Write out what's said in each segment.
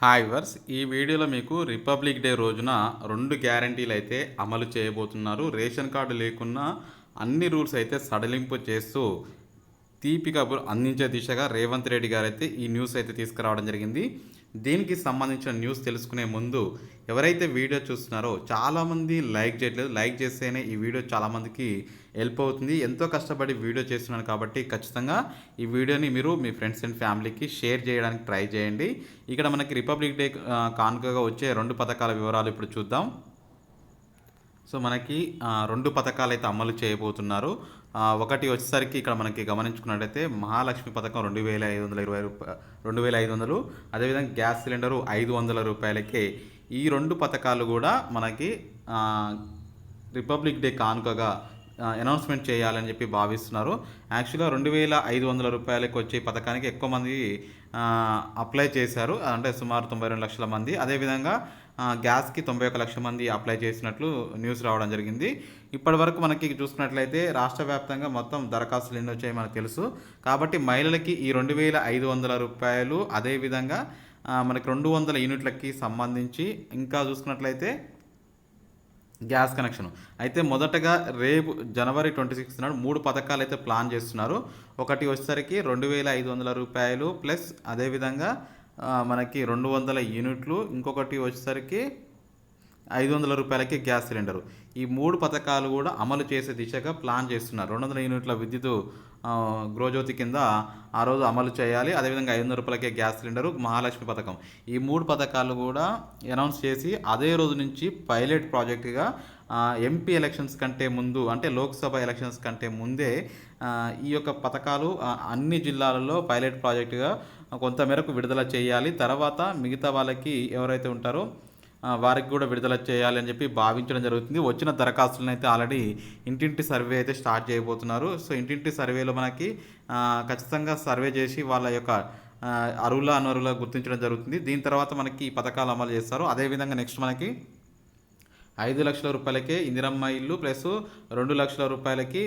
Hi verse ఈ వీడియోలో మీకు రిపబ్లిక్ డే రోజున రెండు గ్యారంటీలు అయితే అమలు చేయబోతున్నారు. రేషన్ కార్డు లేకున్నా అన్ని రూల్స్ అయితే సడలింపు చేస్తూ తీపి కబురు అందించే దిశగా రేవంత్ రెడ్డి గారు అయితే ఈ న్యూస్ అయితే తీసుకురావడం జరిగింది. దీనికి సంబంధించిన న్యూస్ తెలుసుకునే ముందు ఎవరైతే వీడియో చూస్తున్నారో చాలామంది లైక్ చేయట్లేదు. లైక్ చేస్తేనే ఈ వీడియో చాలామందికి హెల్ప్ అవుతుంది. ఎంతో కష్టపడి వీడియో చేస్తున్నాను కాబట్టి ఖచ్చితంగా ఈ వీడియోని మీరు మీ ఫ్రెండ్స్ అండ్ ఫ్యామిలీకి షేర్ చేయడానికి ట్రై చేయండి. ఇక్కడ మనకి రిపబ్లిక్ డే కానుకగా వచ్చే రెండు పథకాల వివరాలు ఇప్పుడు చూద్దాం. సో మనకి రెండు పథకాలు అయితే అమలు చేయబోతున్నారు. ఒకటి వచ్చేసరికి ఇక్కడ మనకి గమనించుకున్నట్టయితే మహాలక్ష్మి పథకం రెండు వేల ఐదు వందల ఇరవై రూపాయ రెండు వేల ఐదు వందలు. అదేవిధంగా గ్యాస్ సిలిండరు ఐదు వందల రూపాయలకే. ఈ రెండు పథకాలు కూడా మనకి రిపబ్లిక్ డే కానుకగా అనౌన్స్మెంట్ చేయాలని చెప్పి భావిస్తున్నారు. యాక్చువల్గా రెండు వేల ఐదు వందల రూపాయలకి వచ్చే పథకానికి ఎక్కువ మంది అప్లై చేశారు. అంటే సుమారు తొంభై రెండు లక్షల మంది. అదేవిధంగా గ్యాస్కి తొంభై ఒక లక్షల మంది అప్లై చేసినట్లు న్యూస్ రావడం జరిగింది. ఇప్పటి వరకు మనకి చూసుకున్నట్లయితే రాష్ట్ర వ్యాప్తంగా మొత్తం దరఖాస్తులు ఎన్ని వచ్చాయి మనకు తెలుసు. కాబట్టి మహిళలకి ఈ రెండు వేల ఐదు వందల రూపాయలు అదేవిధంగా మనకి రెండు వందల యూనిట్లకి సంబంధించి. ఇంకా చూసుకున్నట్లయితే గ్యాస్ కనెక్షన్. అయితే మొదటగా రేపు జనవరి ట్వంటీ సిక్స్త్ నాడు మూడు పథకాలు అయితే ప్లాన్ చేస్తున్నారు. ఒకటి వచ్చేసరికి రెండు వేల ఐదు వందల రూపాయలు ప్లస్ అదేవిధంగా మనకి రెండు వందల యూనిట్లు. ఇంకొకటి వచ్చేసరికి ఐదు వందల రూపాయలకి గ్యాస్ సిలిండరు. ఈ మూడు పథకాలు కూడా అమలు చేసే దిశగా ప్లాన్ చేస్తున్నారు. రెండు వందల యూనిట్ల విద్యుత్ గృహజ్యోతి కింద ఆ రోజు అమలు చేయాలి. అదేవిధంగా ఐదు వందల రూపాయలకే గ్యాస్ సిలిండరు మహాలక్ష్మి పథకం. ఈ మూడు పథకాలు కూడా అనౌన్స్ చేసి అదే రోజు నుంచి పైలట్ ప్రాజెక్టుగా ఎంపీ ఎలక్షన్స్ కంటే ముందు అంటే లోక్సభ ఎలక్షన్స్ కంటే ముందే ఈ యొక్క పథకాలు అన్ని జిల్లాలలో పైలట్ ప్రాజెక్టుగా కొంతమేరకు విడుదల చేయాలి. తర్వాత మిగతా వాళ్ళకి ఎవరైతే ఉంటారో వారికి కూడా విడుదల చేయాలి అని చెప్పి భావించడం జరుగుతుంది. వచ్చిన దరఖాస్తులను అయితే ఆల్రెడీ ఇంటింటి సర్వే అయితే స్టార్ట్ చేయబోతున్నారు. సో ఇంటింటి సర్వేలో మనకి ఖచ్చితంగా సర్వే చేసి వాళ్ళ యొక్క అరువుల అనరువుల గుర్తించడం జరుగుతుంది. దీని తర్వాత మనకి ఈ పథకాలు అమలు చేస్తారు. అదేవిధంగా నెక్స్ట్ మనకి ఐదు లక్షల రూపాయలకే ఇందిరమ్మ ఇల్లు ప్లస్ రెండు లక్షల రూపాయలకి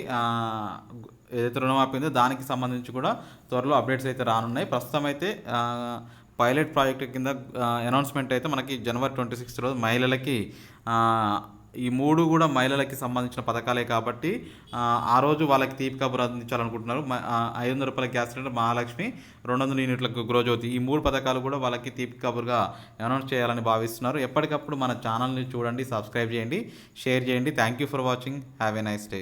ఏదైతే రుణమాఫీ ఉందో దానికి సంబంధించి కూడా త్వరలో అప్డేట్స్ అయితే రానున్నాయి. ప్రస్తుతం అయితే పైలట్ ప్రాజెక్ట్ కింద అనౌన్స్మెంట్ అయితే మనకి జనవరి ట్వంటీ సిక్స్త్ రోజు మహిళలకి ఈ మూడు కూడా మహిళలకి సంబంధించిన పథకాలే కాబట్టి ఆ, రోజు వాళ్ళకి తీపి కబురు అందించాలనుకుంటున్నారు. ఐదు వందల రూపాయల గ్యాస్ సిలిండర్ మహాలక్ష్మి రెండు వందల యూనిట్లకు గృహజ్యోతి. ఈ మూడు పథకాలు కూడా వాళ్ళకి తీపి కబురుగా అనౌన్స్ చేయాలని భావిస్తున్నారు. ఎప్పటికప్పుడు మన ఛానల్ని చూడండి సబ్స్క్రైబ్ చేయండి షేర్ చేయండి. Thank you for watching have a nice day